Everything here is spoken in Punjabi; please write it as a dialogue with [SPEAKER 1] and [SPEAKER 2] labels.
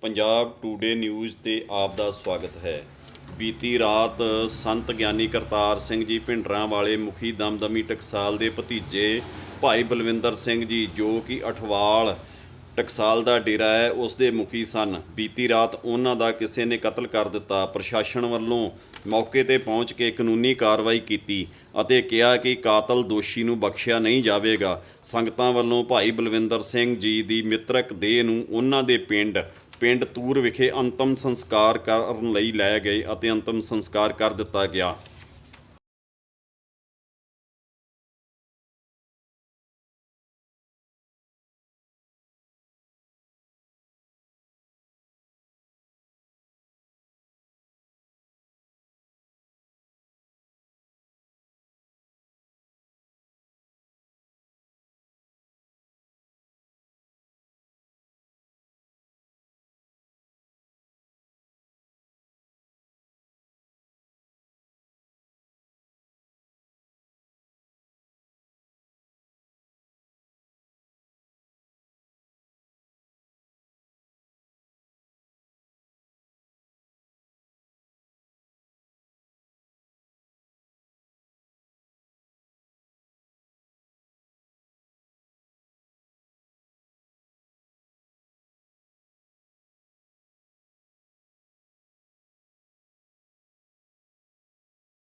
[SPEAKER 1] ਪੰਜਾਬ ਟੂਡੇ ਨਿਊਜ਼ ਤੇ ਆਪ ਦਾ ਸਵਾਗਤ ਹੈ। ਬੀਤੀ ਰਾਤ ਸੰਤ ਗਿਆਨੀ ਕਰਤਾਰ ਸਿੰਘ ਜੀ ਭਿੰਡਰਾਂ ਵਾਲੇ ਮੁਖੀ ਦਮਦਮੀ ਟਕਸਾਲ ਦੇ ਭਤੀਜੇ ਭਾਈ ਬਲਵਿੰਦਰ ਸਿੰਘ ਜੀ, ਜੋ ਕਿ ਅਠਵਾਲ ਟਕਸਾਲ ਦਾ ਡੇਰਾ ਹੈ, ਉਸ ਦੇ ਮੁਖੀ ਸਨ। ਬੀਤੀ ਰਾਤ ਉਹਨਾਂ ਦਾ ਕਿਸੇ ਨੇ ਕਤਲ ਕਰ ਦਿੱਤਾ। ਪ੍ਰਸ਼ਾਸਨ ਵੱਲੋਂ ਮੌਕੇ ਤੇ ਪਹੁੰਚ ਕੇ ਕਾਨੂੰਨੀ ਕਾਰਵਾਈ ਕੀਤੀ ਅਤੇ ਕਿਹਾ ਕਿ ਕਾਤਲ ਦੋਸ਼ੀ ਨੂੰ ਬਖਸ਼ਿਆ ਨਹੀਂ ਜਾਵੇਗਾ। ਸੰਗਤਾਂ ਵੱਲੋਂ ਭਾਈ ਬਲਵਿੰਦਰ ਸਿੰਘ ਜੀ ਦੀ ਮਿੱਤਰਕ ਦੇਹ ਨੂੰ ਉਹਨਾਂ ਦੇ ਪਿੰਡ ਪਿੰਡ ਤੂਰ ਵਿਖੇ ਅੰਤਮ ਸੰਸਕਾਰ ਕਰਨ ਲਈ ਲੈ ਗਏ ਅਤੇ ਅੰਤਮ ਸੰਸਕਾਰ ਕਰ ਦਿੱਤਾ ਗਿਆ।